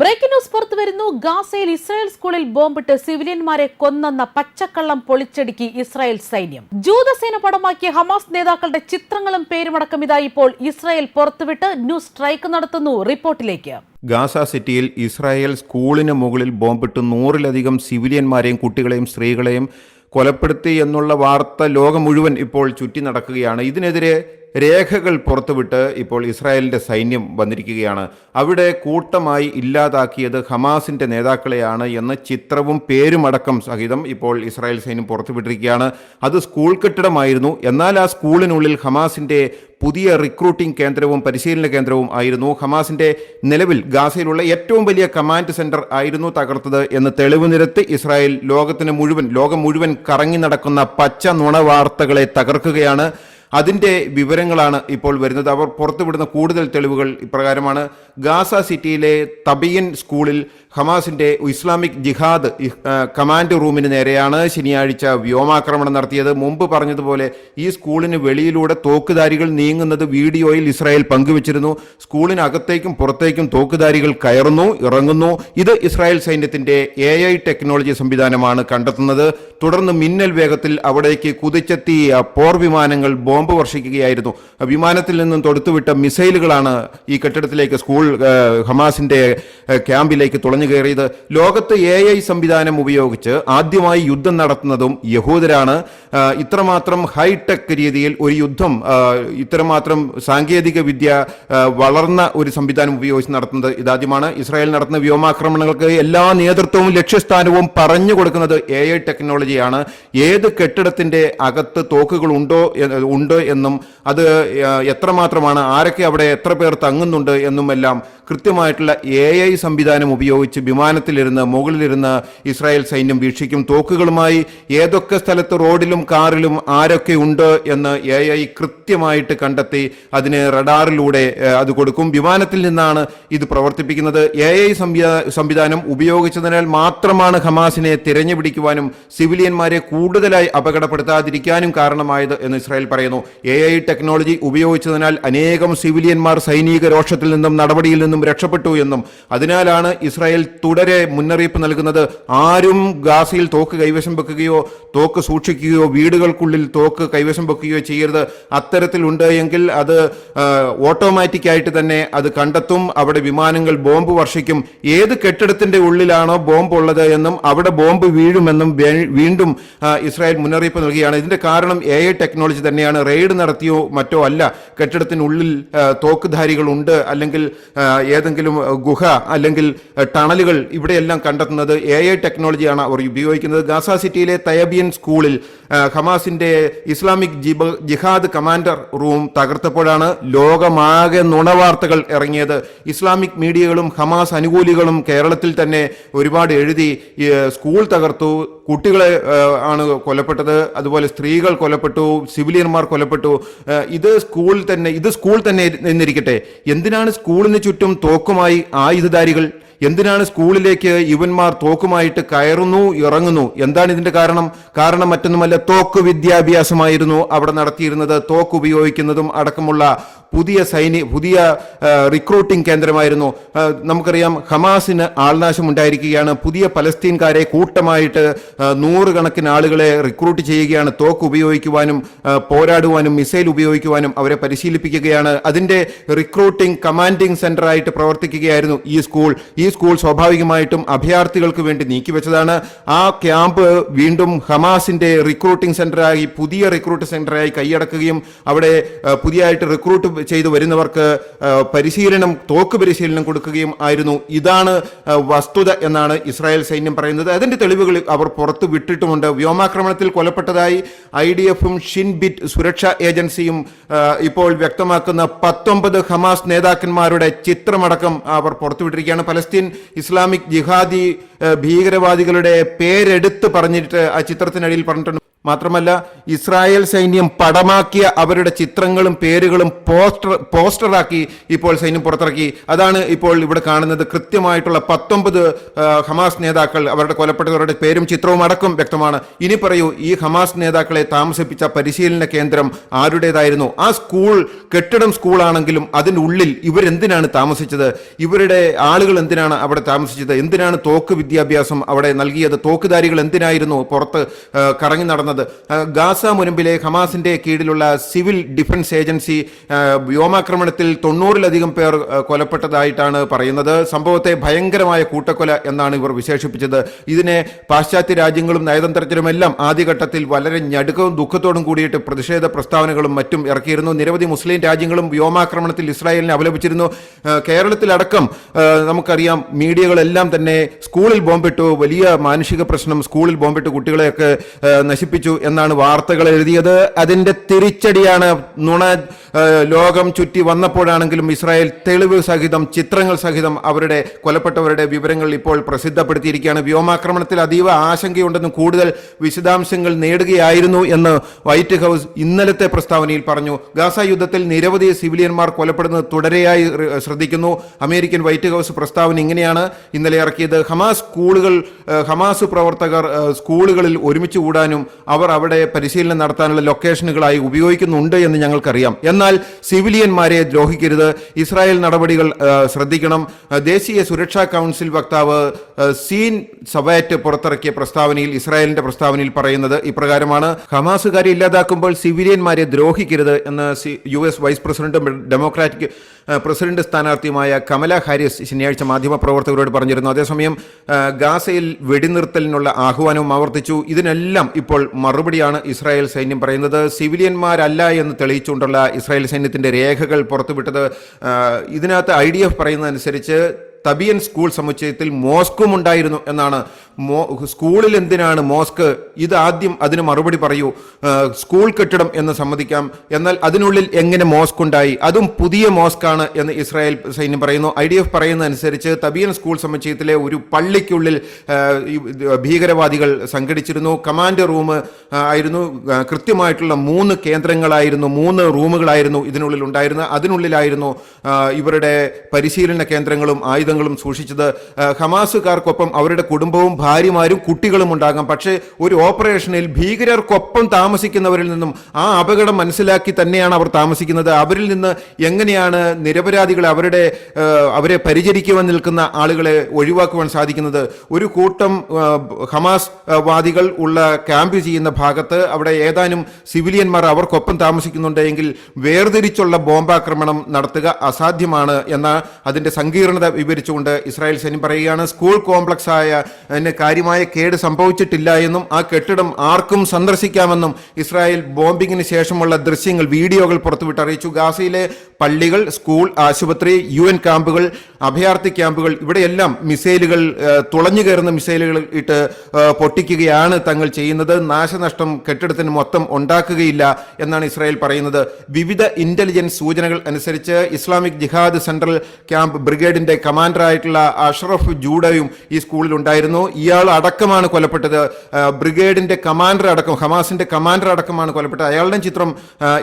Breaking news പുറത്തു വരുന്നു. ഗാസയിൽ ഇസ്രായേൽ സ്കൂളിൽ ബോംബിട്ട് സിവിലിയന്മാരെ കൊന്നെന്ന പച്ചക്കള്ളം പൊളിച്ചടുക്കി ഇസ്രായേൽ സൈന്യം. ജൂതസേന പടമാക്കിയ ഹമാസ് നേതാക്കളുടെ ചിത്രങ്ങളും പേരുമടക്കം ഇതായി ഇപ്പോൾ ഇസ്രായേൽ പുറത്തുവിട്ട് ന്യൂസ് സ്ട്രൈക്ക് നടത്തുന്നു റിപ്പോർട്ടിലേക്ക്. ഗാസ സിറ്റിയിൽ ഇസ്രായേൽ സ്കൂളിന് മുകളിൽ ബോംബിട്ട് നൂറിലധികം സിവിലിയന്മാരെയും കുട്ടികളെയും സ്ത്രീകളെയും കൊലപ്പെടുത്തി എന്നുള്ള വാർത്ത ലോകം മുഴുവൻ ഇപ്പോൾ ചുറ്റി നടക്കുകയാണ്. ഇതിനെതിരെ രേഖകൾ പുറത്തുവിട്ട് ഇപ്പോൾ ഇസ്രായേലിന്റെ സൈന്യം വന്നിരിക്കുകയാണ്. അവിടെ കൂട്ടമായി ഇല്ലാതാക്കിയത് ഹമാസിന്റെ നേതാക്കളെയാണ് എന്ന ചിത്രവും പേരുമടക്കം സഹിതം ഇപ്പോൾ ഇസ്രായേൽ സൈന്യം പുറത്തുവിട്ടിരിക്കുകയാണ്. അത് സ്കൂൾ കെട്ടിടമായിരുന്നു. എന്നാൽ ആ സ്കൂളിനുള്ളിൽ ഹമാസിന്റെ പുതിയ റിക്രൂട്ടിംഗ് കേന്ദ്രവും പരിശീലന കേന്ദ്രവും ആയിരുന്നു. ഹമാസിന്റെ നിലവിൽ ഗാസയിലുള്ള ഏറ്റവും വലിയ കമാൻഡ് സെന്റർ ആയിരുന്നു തകർത്തത് എന്ന് തെളിവ് നിരത്തി ഇസ്രായേൽ ലോകത്തിന് മുഴുവൻ ലോകം മുഴുവൻ കറങ്ങി നടക്കുന്ന പച്ച നുണ വാർത്തകളെ തകർക്കുകയാണ്. അതിന്റെ വിവരങ്ങളാണ് ഇപ്പോൾ വരുന്നത്. അവർ പുറത്തുവിടുന്ന കൂടുതൽ തെളിവുകൾ ഇപ്രകാരമാണ്. ഗാസ സിറ്റിയിലെ തബിയൻ സ്കൂളിൽ ഹമാസിന്റെ ഇസ്ലാമിക് ജിഹാദ് കമാൻഡ് റൂമിന് നേരെയാണ് ശനിയാഴ്ച വ്യോമാക്രമണം നടത്തിയത്. മുമ്പ് പറഞ്ഞതുപോലെ ഈ സ്കൂളിന് വെളിയിലൂടെ തോക്കുധാരികൾ നീങ്ങുന്നത് വീഡിയോയിൽ ഇസ്രായേൽ പങ്കുവച്ചിരുന്നു. സ്കൂളിനകത്തേക്കും പുറത്തേക്കും തോക്കുധാരികൾ കയറുന്നു ഇറങ്ങുന്നു. ഇത് ഇസ്രായേൽ സൈന്യത്തിന്റെ എ ഐ ടെക്നോളജി സംവിധാനമാണ് കണ്ടെത്തുന്നത്. തുടർന്ന് മിന്നൽ വേഗത്തിൽ അവിടേക്ക് കുതിച്ചെത്തിയ പോർ വിമാനങ്ങൾ ബോംബ് വർഷിക്കുകയായിരുന്നു. വിമാനത്തിൽ നിന്നും തൊടുത്തുവിട്ട മിസൈലുകളാണ് ഈ കെട്ടിടത്തിലേക്ക് സ്കൂൾ ഹമാസിന്റെ ക്യാമ്പിലേക്ക് തുളഞ്ഞു കയറിയത്. ലോകത്ത് എ ഐ സംവിധാനം ഉപയോഗിച്ച് ആദ്യമായി യുദ്ധം നടത്തുന്നതും യഹൂദരാണ്. ഇത്രമാത്രം ഹൈടെക് രീതിയിൽ ഒരു യുദ്ധം ഇത്രമാത്രം സാങ്കേതിക വിദ്യ വളർന്ന ഒരു സംവിധാനം ഉപയോഗിച്ച് നടത്തുന്നത് ഇതാദ്യമാണ്. ഇസ്രായേൽ നടത്തുന്ന വ്യോമാക്രമണങ്ങൾക്ക് എല്ലാ നേതൃത്വവും ലക്ഷ്യസ്ഥാനവും പറഞ്ഞു കൊടുക്കുന്നത് എ ഐ ടെക്നോളജിയാണ്. ഏത് കെട്ടിടത്തിന്റെ അകത്ത് തോക്കുകൾ ഉണ്ടോ എ- ഉണ്ട് എന്നും അത് എത്രമാത്രമാണ് ആരൊക്കെ അവിടെ എത്ര പേർ തങ്ങുന്നുണ്ട് എന്നും എല്ലാം കൃത്യമായിട്ടുള്ള എ ഐ സംവിധാനം ഉപയോഗിച്ച് വിമാനത്തിലിരുന്ന് മുകളിലിരുന്ന് ഇസ്രായേൽ സൈന്യം വീക്ഷിക്കും. തോക്കുകളുമായി ഏതൊക്കെ സ്ഥലത്ത് റോഡിലും കാറിലും ആരൊക്കെ ഉണ്ട് എന്ന് എ ഐ കൃത്യമായിട്ട് കണ്ടെത്തി അതിന് റഡാറിലൂടെ അത് കൊടുക്കും. വിമാനത്തിൽ നിന്നാണ് ഇത് പ്രവർത്തിപ്പിക്കുന്നത്. എ ഐ സംവിധാനം ഉപയോഗിച്ചതിനാൽ മാത്രമാണ് ഹമാസിനെ തിരഞ്ഞുപിടിക്കുവാനും സിവിലിയന്മാരെ കൂടുതലായി അപകടപ്പെടുത്താതിരിക്കാനും കാരണമായത് എന്ന് ഇസ്രായേൽ പറയുന്നു. എ ഐ ടെക്നോളജി ഉപയോഗിച്ചതിനാൽ അനേകം സിവിലിയന്മാർ സൈനിക രോഷത്തിൽ നിന്നും നടപടിയിൽ നിന്നും രക്ഷപ്പെട്ടു എന്നും അതിനാലാണ് ഇസ്രായേൽ തുടരെ മുന്നറിയിപ്പ് നൽകുന്നത്. ആരും ഗാസയിൽ തോക്ക് കൈവശം വെക്കുകയോ തോക്ക് സൂക്ഷിക്കുകയോ വീടുകൾക്കുള്ളിൽ തോക്ക് കൈവശം വെക്കുകയോ ചെയ്യരുത്. അത്തരത്തിലുണ്ട് എങ്കിൽ അത് ഓട്ടോമാറ്റിക്കായിട്ട് തന്നെ അത് കണ്ടെത്തും. അവിടെ വിമാനങ്ങൾ ബോംബ് വർഷിക്കും. ഏത് കെട്ടിടത്തിന്റെ ഉള്ളിലാണോ ബോംബ് ഉള്ളത് എന്നും അവിടെ ബോംബ് വീഴുമെന്നും വീണ്ടും ഇസ്രായേൽ മുന്നറിയിപ്പ് നൽകുകയാണ്. ഇതിന്റെ കാരണം എ ഐ ടെക്നോളജി തന്നെയാണ്. റെയ്ഡ് നടത്തിയോ മറ്റോ അല്ല കെട്ടിടത്തിനുള്ളിൽ തോക്കുധാരികളുണ്ട് അല്ലെങ്കിൽ ഏതെങ്കിലും ഗുഹ അല്ലെങ്കിൽ ടണലുകൾ ഇവിടെയെല്ലാം കണ്ടെത്തുന്നത് എ ഐ ടെക്നോളജിയാണ് അവർ ഉപയോഗിക്കുന്നത്. ഗാസ സിറ്റിയിലെ തയബിയൻ സ്കൂളിൽ ഹമാസിന്റെ ഇസ്ലാമിക് ജിബ- ജിഹാദ് കമാൻഡർ റൂം തകർത്തപ്പോഴാണ് ലോകമാകെ നുണവാർത്തകൾ ഇറങ്ങിയത്. ഇസ്ലാമിക് മീഡിയകളും ഹമാസ് അനുകൂലികളും കേരളത്തിൽ തന്നെ ഒരുപാട് എഴുതി സ്കൂൾ തകർത്തു. കുട്ടികളെ ആണ് കൊല്ലപ്പെട്ടത്. അതുപോലെ സ്ത്രീകൾ കൊല്ലപ്പെട്ടു സിവിലിയന്മാർ കൊല്ലപ്പെട്ടു. ഇത് സ്കൂൾ തന്നെ ഇത് സ്കൂൾ തന്നെ എന്നിരിക്കട്ടെ. എന്തിനാണ് സ്കൂളിന് ചുറ്റും തോക്കുമായി ആയുധധാരികൾ? എന്തിനാണ് സ്കൂളിലേക്ക് ഇവന്മാർ തോക്കുമായിട്ട് കയറുന്നു ഇറങ്ങുന്നു? എന്താണ് ഇതിന്റെ കാരണം? കാരണം മറ്റൊന്നുമല്ല തോക്ക് വിദ്യാഭ്യാസമായിരുന്നു അവിടെ നടത്തിയിരുന്നത്. തോക്ക് ഉപയോഗിക്കുന്നതും അടക്കമുള്ള പുതിയ സൈനി പുതിയ റിക്രൂട്ടിംഗ് കേന്ദ്രമായിരുന്നു. നമുക്കറിയാം ഹമാസിന് ആൾനാശം ഉണ്ടായിരിക്കുകയാണ് പുതിയ പലസ്തീൻകാരെ കൂട്ടമായിട്ട് നൂറുകണക്കിന് ആളുകളെ റിക്രൂട്ട് ചെയ്യുകയാണ്. തോക്ക് ഉപയോഗിക്കുവാനും പോരാടുവാനും മിസൈൽ ഉപയോഗിക്കുവാനും അവരെ പരിശീലിപ്പിക്കുകയാണ്. അതിന്റെ റിക്രൂട്ടിംഗ് കമാൻഡിംഗ് സെന്റർ ആയിട്ട് പ്രവർത്തിക്കുകയായിരുന്നു ഈ സ്കൂൾ ഈ സ്കൂൾ സ്വാഭാവികമായിട്ടും അഭയാർത്ഥികൾക്ക് വേണ്ടി നീക്കിവെച്ചതാണ്. ആ ക്യാമ്പ് വീണ്ടും ഹമാസിന്റെ റിക്രൂട്ടിംഗ് സെന്ററായി പുതിയ റിക്രൂട്ട് സെന്ററായി കൈയടക്കുകയും അവിടെ പുതിയതായിട്ട് റിക്രൂട്ട് ചെയ്തു വരുന്നവർക്ക് പരിശീലനം തോക്ക് പരിശീലനം കൊടുക്കുകയും ആയിരുന്നു. ഇതാണ് വസ്തുത എന്നാണ് ഇസ്രായേൽ സൈന്യം പറയുന്നത്. അതിന്റെ തെളിവുകൾ അവർ പുറത്തു വിട്ടിട്ടുമുണ്ട്. വ്യോമാക്രമണത്തിൽ കൊലപ്പെട്ടതായി ഐ ഡി എഫും ഷിൻബിറ്റ് സുരക്ഷാ ഏജൻസിയും ഇപ്പോൾ വ്യക്തമാക്കുന്ന പത്തൊമ്പത് ഹമാസ് നേതാക്കന്മാരുടെ ചിത്രമടക്കം അവർ പുറത്തുവിട്ടിരിക്കുകയാണ്. പലസ്തീൻ ഇസ്ലാമിക് ജിഹാദി ഭീകരവാദികളുടെ പേരെടുത്ത് പറഞ്ഞിട്ട് ആ ചിത്രത്തിനടിയിൽ പറഞ്ഞിട്ടുണ്ട്. മാത്രമല്ല ഇസ്രായേൽ സൈന്യം പടമാക്കിയ അവരുടെ ചിത്രങ്ങളും പേരുകളും പോസ്റ്റർ പോസ്റ്ററാക്കി ഇപ്പോൾ സൈന്യം പുറത്തിറക്കി. അതാണ് ഇപ്പോൾ ഇവിടെ കാണുന്നത്. കൃത്യമായിട്ടുള്ള പത്തൊമ്പത് ഹമാസ് നേതാക്കൾ അവരുടെ കൊലപ്പെട്ടവരുടെ പേരും ചിത്രവും അടക്കം വ്യക്തമാണ്. ഇനി പറയൂ ഈ ഹമാസ് നേതാക്കളെ താമസിപ്പിച്ച പരിശീലന കേന്ദ്രം ആരുടേതായിരുന്നു? ആ സ്കൂൾ കെട്ടിടം സ്കൂളാണെങ്കിലും അതിനുള്ളിൽ ഇവരെന്തിനാണ് താമസിച്ചത്? ഇവരുടെ ആളുകൾ എന്തിനാണ് അവിടെ താമസിച്ചത്? എന്തിനാണ് തോക്ക് വിദ്യാഭ്യാസം അവിടെ നൽകിയത്. തോക്കുധാരികൾ എന്തിനായിരുന്നു പുറത്ത് കറങ്ങി നടന്നത്? ഗാസ മുനമ്പിലെ ഹമാസിന്റെ കീഴിലുള്ള സിവിൽ ഡിഫൻസ് ഏജൻസി വ്യോമാക്രമണത്തിൽ തൊണ്ണൂറിലധികം പേർ കൊലപ്പെട്ടതായിട്ടാണ് പറയുന്നത്. സംഭവത്തെ ഭയങ്കരമായ കൂട്ടക്കൊല എന്നാണ് ഇവർ വിശേഷിപ്പിച്ചത്. ഇതിനെ പാശ്ചാത്യ രാജ്യങ്ങളും നയതന്ത്രജ്ഞരുമെല്ലാം ആദ്യഘട്ടത്തിൽ വളരെ ഞടുക്കവും ദുഃഖത്തോടും കൂടിയിട്ട് പ്രതിഷേധ പ്രസ്താവനകളും മറ്റും ഇറക്കിയിരുന്നു. നിരവധി മുസ്ലിം രാജ്യങ്ങളും വ്യോമാക്രമണത്തിൽ ഇസ്രായേലിനെ അപലപിച്ചിരുന്നു. കേരളത്തിലടക്കം നമുക്കറിയാം മീഡിയകളെല്ലാം തന്നെ സ്കൂളിൽ ബോംബിട്ടു. വലിയ മാനുഷിക പ്രശ്നം സ്കൂളിൽ ബോംബിട്ട് കുട്ടികളെയൊക്കെ നശിപ്പിച്ചു എന്നാണ് വാർത്തകൾ എഴുതിയത്. അതിന്റെ തിരിച്ചടിയാണ് നുണ ലോകം ചുറ്റി വന്നപ്പോഴാണെങ്കിലും ഇസ്രായേൽ തെളിവ് സഹിതം ചിത്രങ്ങൾ സഹിതം അവരുടെ കൊലപ്പെട്ടവരുടെ വിവരങ്ങൾ ഇപ്പോൾ പ്രസിദ്ധപ്പെടുത്തിയിരിക്കുകയാണ്. വ്യോമാക്രമണത്തിൽ അതീവ ആശങ്കയുണ്ടെന്നും കൂടുതൽ വിശദാംശങ്ങൾ നേടുകയായിരുന്നു എന്ന് വൈറ്റ് ഹൗസ് ഇന്നലത്തെ പ്രസ്താവനയിൽ പറഞ്ഞു. ഗാസ യുദ്ധത്തിൽ നിരവധി സിവിലിയന്മാർ കൊലപ്പെടുന്നത് തുടരെയായി ശ്രദ്ധിക്കുന്നു. അമേരിക്കൻ വൈറ്റ് ഹൗസ് പ്രസ്താവന ഇങ്ങനെയാണ് ഇന്നലെ ഇറക്കിയത്. ഹമാസ് സ്കൂളുകൾ ഹമാസ് പ്രവർത്തകർ സ്കൂളുകളിൽ ഒരുമിച്ച് കൂടാനും അവർ അവിടെ പരിശീലനം നടത്താനുള്ള ലൊക്കേഷനുകളായി ഉപയോഗിക്കുന്നുണ്ട് എന്ന് ഞങ്ങൾക്കറിയാം. എന്നാൽ സിവിലിയന്മാരെ ദ്രോഹിക്കരുത്. ഇസ്രായേൽ നടപടികൾ ശ്രദ്ധിക്കണം. ദേശീയ സുരക്ഷാ കൗൺസിൽ വക്താവ് സീൻ സവാറ്റ് പുറത്തിറക്കിയ പ്രസ്താവനയിൽ ഇസ്രായേലിന്റെ പ്രസ്താവനയിൽ പറയുന്നത് ഇപ്രകാരമാണ്. ഹമാസുകാരെ ഇല്ലാതാക്കുമ്പോൾ സിവിലിയന്മാരെ ദ്രോഹിക്കരുത് എന്ന് യു എസ് വൈസ് പ്രസിഡന്റും ഡെമോക്രാറ്റിക് പ്രസിഡന്റ് സ്ഥാനാർത്ഥിയുമായ കമല ഹാരിസ് ശനിയാഴ്ച മാധ്യമപ്രവർത്തകരോട് പറഞ്ഞിരുന്നു. അതേസമയം ഗാസയിൽ വെടിനിർത്തലിനുള്ള ആഹ്വാനവും ആവർത്തിച്ചു. ഇതിനെല്ലാം ഇപ്പോൾ മറുപടിയാണ് ഇസ്രായേൽ സൈന്യം പറയുന്നത്. സിവിലിയന്മാരല്ല എന്ന് തെളിയിച്ചുകൊണ്ടുള്ള ഇസ്രായേൽ സൈന്യത്തിന്റെ രേഖകൾ പുറത്തുവിട്ടത് ഇതിനകത്ത് ഐ ഡി എഫ് പറയുന്നതനുസരിച്ച് തബിയൻ സ്കൂൾ സമുച്ചയത്തിൽ മോസ്കും ഉണ്ടായിരുന്നു എന്നാണ് സ്കൂളിൽ എന്തിനാണ് മോസ്ക് ഇത് ആദ്യം അതിന് മറുപടി പറയൂ? സ്കൂൾ കെട്ടിടം എന്ന് സമ്മതിക്കാം. എന്നാൽ അതിനുള്ളിൽ എങ്ങനെ മോസ്ക് ഉണ്ടായി? അതും പുതിയ മോസ്ക് ആണ് എന്ന് ഇസ്രായേൽ സൈന്യം പറയുന്നു. ഐ ഡി എഫ് പറയുന്നതനുസരിച്ച് തബിയൻ സ്കൂൾ സമുച്ചയത്തിലെ ഒരു പള്ളിക്കുള്ളിൽ ഭീകരവാദികൾ സംഘടിച്ചിരുന്നു. കമാൻഡ് റൂം ആയിരുന്നു. കൃത്യമായിട്ടുള്ള മൂന്ന് കേന്ദ്രങ്ങളായിരുന്നു മൂന്ന് റൂമുകളായിരുന്നു ഇതിനുള്ളിൽ ഉണ്ടായിരുന്നത്. അതിനുള്ളിലായിരുന്നു ഇവരുടെ പരിശീലന കേന്ദ്രങ്ങളും ആയുധങ്ങളും സൂക്ഷിച്ചത്. ഹമാസുകാർക്കൊപ്പം അവരുടെ കുടുംബവും ഭാര്യമാരും കുട്ടികളും ഉണ്ടാകാം. പക്ഷേ ഒരു ഓപ്പറേഷനിൽ ഭീകരർക്കൊപ്പം താമസിക്കുന്നവരിൽ നിന്നും ആ അപകടം മനസ്സിലാക്കി തന്നെയാണ് അവർ താമസിക്കുന്നത്. അവരിൽ നിന്ന് എങ്ങനെയാണ് നിരപരാധികളെ അവരുടെ അവരെ പരിചരിക്കുവാൻ നിൽക്കുന്ന ആളുകളെ ഒഴിവാക്കുവാൻ സാധിക്കുന്നത്? ഒരു കൂട്ടം ഹമാസ് വാദികൾ ഉള്ള ക്യാമ്പ് ചെയ്യുന്ന ഭാഗത്ത് അവിടെ ഏതാനും സിവിലിയന്മാർ അവർക്കൊപ്പം താമസിക്കുന്നുണ്ട് എങ്കിൽ വേർതിരിച്ചുള്ള ബോംബാക്രമണം നടത്തുക അസാധ്യമാണ് എന്ന അതിന്റെ സങ്കീർണത വിവരിച്ചുകൊണ്ട് ഇസ്രായേൽ സൈന്യം പറയുകയാണ്. സ്കൂൾ കോംപ്ലക്സ് ആയ കാര്യമായ കേട് സംഭവിച്ചിട്ടില്ല എന്നും ആ കെട്ടിടം ആർക്കും സന്ദർശിക്കാമെന്നും ഇസ്രായേൽ ബോംബിങ്ങിന് ശേഷമുള്ള ദൃശ്യങ്ങൾ വീഡിയോകൾ പുറത്തുവിട്ട് അറിയിച്ചു. ഗാസയിലെ പള്ളികൾ സ്കൂൾ ആശുപത്രി യു എൻ ക്യാമ്പുകൾ അഭയാർത്ഥി ക്യാമ്പുകൾ ഇവിടെയെല്ലാം മിസൈലുകൾ തുളഞ്ഞു കയറുന്ന മിസൈലുകൾ ഇട്ട് പൊട്ടിക്കുകയാണ് തങ്ങൾ ചെയ്യുന്നത്. നാശനഷ്ടം കെട്ടിടത്തിന് മൊത്തം ഉണ്ടാക്കുകയില്ല എന്നാണ് ഇസ്രായേൽ പറയുന്നത്. വിവിധ ഇന്റലിജൻസ് സൂചനകൾ അനുസരിച്ച് ഇസ്ലാമിക് ജിഹാദ് സെൻട്രൽ ക്യാമ്പ് ബ്രിഗേഡിന്റെ കമാൻഡറായിട്ടുള്ള അഷറഫ് ജൂഡയും ഈ സ്കൂളിൽ ഉണ്ടായിരുന്നു ഇയാൾ അടക്കമാണ് കൊല്ലപ്പെട്ടത്. ബ്രിഗേഡിന്റെ കമാൻഡർ അടക്കം ഹമാസിന്റെ കമാൻഡർ അടക്കമാണ് കൊല്ലപ്പെട്ടത്. അയാളുടെ ചിത്രം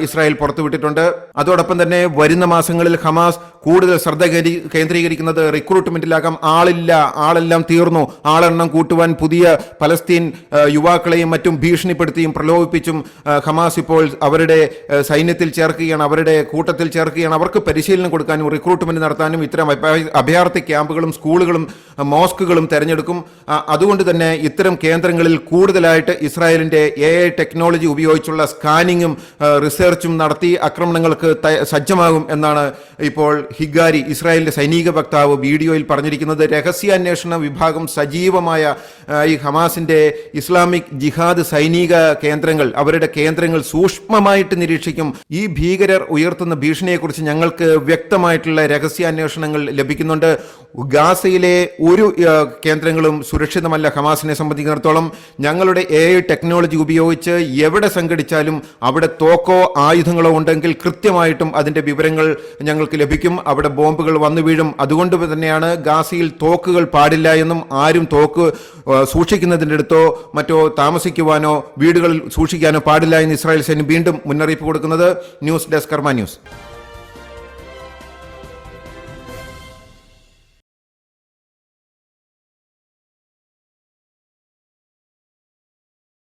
ഇസ്രായേൽ പുറത്തുവിട്ടിട്ടുണ്ട്. അതോടൊപ്പം തന്നെ വരുന്ന മാസങ്ങളിൽ ഹമാസ് കൂടുതൽ ശ്രദ്ധ കേന്ദ്രീ- കേന്ദ്രീകരിക്കുന്നത് റിക്രൂട്ട്മെന്റിലാകാം ആളില്ല ആളെല്ലാം തീർന്നു. ആളെണ്ണം കൂട്ടുവാൻ പുതിയ പലസ്തീൻ യുവാക്കളെയും മറ്റും ഭീഷണിപ്പെടുത്തിയും പ്രലോഭിപ്പിച്ചും ഹമാസ് ഇപ്പോൾ അവരുടെ സൈന്യത്തിൽ ചേർക്കുകയാണ്. അവരുടെ കൂട്ടത്തിൽ ചേർക്കുകയാണ്. അവർക്ക് പരിശീലനം കൊടുക്കാനും റിക്രൂട്ട്മെന്റ് നടത്താനും ഇത്തരം അഭയാർത്ഥി ക്യാമ്പുകളും സ്കൂളുകളും മോസ്കുകളും തെരഞ്ഞെടുക്കും. അതുകൊണ്ട് തന്നെ ഇത്തരം കേന്ദ്രങ്ങളിൽ കൂടുതലായിട്ട് ഇസ്രായേലിന്റെ എ ഐ ടെക്നോളജി ഉപയോഗിച്ചുള്ള സ്കാനിങ്ങും റിസർച്ചും നടത്തി ആക്രമണങ്ങൾക്ക് സജ്ജമാകും എന്നാണ് ഇപ്പോൾ ഹിഗാരി ഇസ്രായേലിന്റെ സൈനിക വക്താവ് വീഡിയോയിൽ പറഞ്ഞിരിക്കുന്നത് രഹസ്യാന്വേഷണ വിഭാഗം സജീവമായ ഈ ഹമാസിന്റെ ഇസ്ലാമിക് ജിഹാദ് സൈനിക കേന്ദ്രങ്ങൾ അവരുടെ കേന്ദ്രങ്ങൾ സൂക്ഷ്മമായിട്ട് നിരീക്ഷിക്കും. ഈ ഭീകരർ ഉയർത്തുന്ന ഭീഷണിയെക്കുറിച്ച് ഞങ്ങൾക്ക് വ്യക്തമായിട്ടുള്ള രഹസ്യാന്വേഷണങ്ങൾ ലഭിക്കുന്നുണ്ട്. ഗാസയിലെ ഒരു കേന്ദ്രങ്ങളും സുരക്ഷിതമല്ല ഹമാസിനെ സംബന്ധിക്കുന്നിടത്തോളം ഞങ്ങളുടെ എ ടെക്നോളജി ഉപയോഗിച്ച് എവിടെ സംഘടിച്ചാലും അവിടെ തോക്കോ ആയുധങ്ങളോ ഉണ്ടെങ്കിൽ കൃത്യമായിട്ടും അതിന്റെ വിവരങ്ങൾ ഞങ്ങൾക്ക് ലഭിക്കും. അവിടെ ബോംബുകൾ വന്നു വീഴും. അതുകൊണ്ട് തന്നെയാണ് ഗാസയിൽ തോക്കുകൾ പാടില്ല എന്നും ആരും തോക്ക് സൂക്ഷിക്കുന്നതിന്റെ അടുത്തോ മറ്റോ താമസിക്കുവാനോ വീടുകളിൽ സൂക്ഷിക്കാനോ പാടില്ല എന്ന് ഇസ്രായേൽ സൈന്യം വീണ്ടും മുന്നറിയിപ്പ് കൊടുക്കുന്നത്. News desk Karma news.